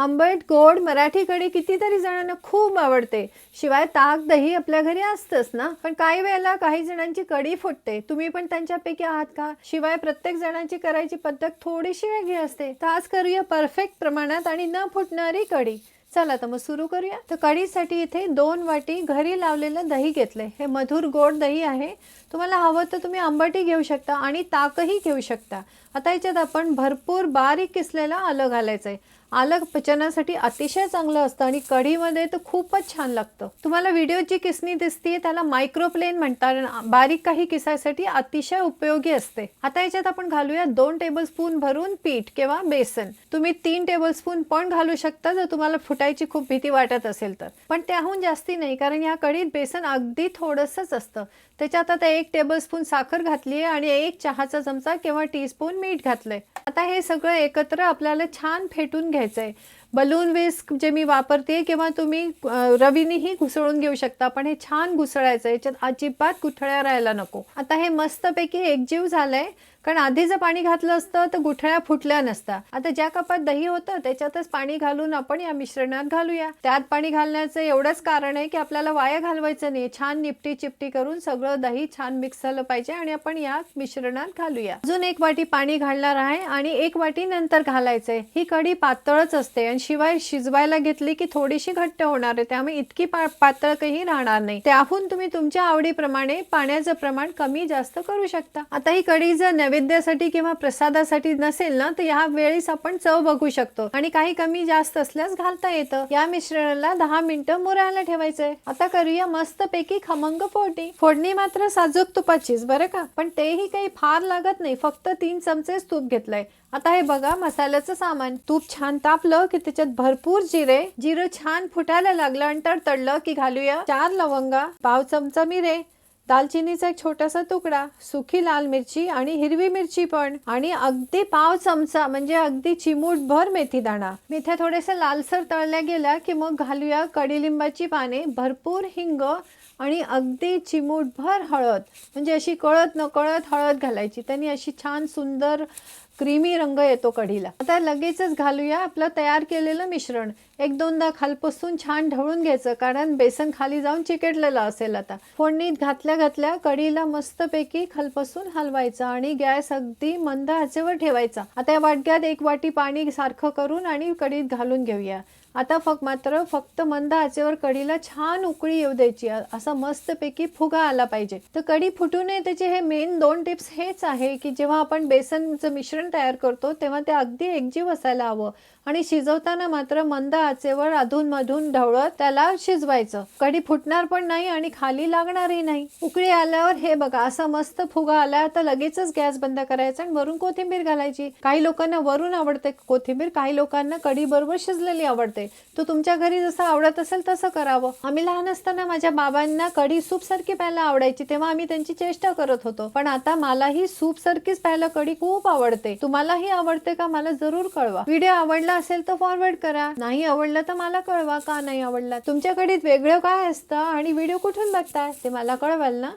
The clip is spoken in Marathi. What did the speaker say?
आंबट गोड मराठी कढी कितीतरी जणांना खूप आवडते. शिवाय ताक दही आपल्या घरी असतंच ना? पण काही वेळेला काही जणांची कढी फुटते. तुम्ही पण त्यांच्यापैकी आहात का? शिवाय प्रत्येक जणांची करायची पद्धत थोडीशी वेगळी असते. तर आज करूया परफेक्ट प्रमाणात आणि न फुटणारी कढी. चला तर मग सुरू करूया. तर कढीसाठी इथे दोन वाटी घरी लावलेलं दही घेतलंय. हे मधुर गोड दही आहे. तुम्हाला हवं तर तुम्ही आंबटही घेऊ शकता आणि ताकही घेऊ शकता. आता याच्यात आपण भरपूर बारीक किसलेला आलं घालायचं आहे आलं पचनासाठी अतिशय चांगलं असतं आणि कढीमध्ये तर खूपच छान लागतं. तुम्हाला व्हिडिओची किसणी दिसते त्याला मायक्रोप्लेन म्हणतात. बारीक काही किसायसाठी अतिशय उपयोगी असते. आता याच्यात आपण घालूया दोन टेबलस्पून भरून पीठ किंवा बेसन. तुम्ही तीन टेबलस्पून पण घालू शकता जर तुम्हाला फुटायची खूप भीती वाटत असेल तर. पण त्याहून जास्ती नाही कारण या कढीत बेसन अगदी थोडंसंच असतं. त्याच्यात आता एक टेबलस्पून साखर घातली आहे आणि एक चहाचा चमचा किंवा टीस्पून मीठ घातलंय. आता हे सगळं एकत्र आपल्याला छान फेटून घ्यायचं आहे बलून विस्क जे मी वापरते किंवा तुम्ही रवीनीही रवीनेही घुसळून घेऊ शकता पण हे छान घुसळायचं याच्यात अजिबात गुठळ्या राहायला नको. आता हे मस्तपैकी एकजीव झालंय कारण आधी जर पाणी घातलं असतं तर गुठळ्या फुटल्या नसता. आता ज्या कपात दही होतं त्याच्यातच पाणी घालून आपण या मिश्रणात घालूया. त्यात पाणी घालण्याचं एवढंच कारण आहे की आपल्याला वाया घालवायचं नाही. छान निपटी चिपटी करून सगळं दही छान मिक्स झालं पाहिजे आणि आपण या मिश्रणात घालूया. अजून एक वाटी पाणी घालणार आहे आणि एक वाटी नंतर घालायचंय. ही कढी पातळच असते आणि शिवाय शिजवायला घेतली की थोडीशी घट्ट होणार आहे. त्यामुळे इतकी पा पातळ काही राहणार नाही. त्याहून तुम्ही तुमच्या आवडीप्रमाणे पाण्याचं प्रमाण कमी जास्त करू शकता. आता ही कढी जर नैवेद्यासाठी किंवा प्रसादासाठी नसेल ना तर या वेळेस आपण चव बघू शकतो. आणि काही कमी जास्त असल्यास घालता येतं. या मिश्रणाला दहा मिनिटं मुरायला ठेवायचंय. आता करूया मस्त पैकी खमंग फोडणी. फोडणी मात्र साजूक तुपाचीच बरं का? पण तेही काही फार लागत नाही. फक्त तीन चमचेच तूप घेतलंय. आता हे बघा मसाल्याचं सामान. तूप छान तापलं की त्याच्यात भरपूर जिरे जिरं छान फुटायला लागलं आणि तळलं की घालूया चार लवंगा पाव चमचा मिरे दालचिनीचा एक छोटासा तुकडा सुखी लाल मिरची आणि हिरवी मिरची पण. आणि अगदी पाव चमचा म्हणजे अगदी चिमूटभर मेथी दाणा. मेथ्या थोड्याशा लालसर तळल्या गेल्या की मग घालूया कडीलिंबाची पाने भरपूर हिंग आणि अगदी चिमूटभर हळद. म्हणजे अशी कळत न कळत हळद घालायची. त्यांनी अशी छान सुंदर क्रीमी रंग येतो कढीला. आता लगेचच घालूया आपलं तयार केलेलं मिश्रण. एक दोनदा खालपासून छान ढवळून घ्यायचं कारण बेसन खाली जाऊन चिकटलेलं असेल आता. फोडणीत घातल्या घातल्या कढीला मस्तपैकी खालपासून हलवायचं आणि गॅस अगदी मंद आचेवर ठेवायचा. आता या वाटग्यात एक वाटी पाणी सारखं करून आणि कढीत घालून घेऊया. आता फक्त मात्र फक्त मंद आचेवर कढीला छान उकळी येऊ द्यायची. असा मस्तपैकी फुगा आला पाहिजे. तर कढी फुटू नये त्याचे हे मेन दोन टिप्स हेच आहे की जेव्हा आपण बेसनचं मिश्रण तयार करतो तेव्हा ते अगदी एकजीव असायला हवं. आणि शिजवताना मात्र मंद आचेवर अधूनमधून ढवळत त्याला शिजवायचं. कढी फुटणार पण नाही आणि खाली लागणारही नाही. उकळी आल्यावर हे बघा असा मस्त फुगा आला तर लगेचच गॅस बंद करायचा आणि वरून कोथिंबीर घालायची. काही लोकांना वरून आवडते कोथिंबीर काही लोकांना कढी बरोबर शिजलेली आवडते. तो तुमच्या घरी जसं आवडत असेल तसं करावं. आम्ही लहान असताना माझ्या बाबांना कढी सूप सारखी प्यायला आवडायची तेव्हा आम्ही त्यांची चेष्टा करत होतो. पण आता मलाही सूप सारखीच प्यायला कढी खूप आवडते. तुम्हालाही आवडते का मला जरूर कळवा. व्हिडिओ आवडला असेल तर फॉरवर्ड करा. नाही आवडलं तर मला कळवा का नाही आवडला. तुमच्याकडे वेगळं काय असतं आणि व्हिडिओ कुठून बघताय? ते मला कळवाल ना?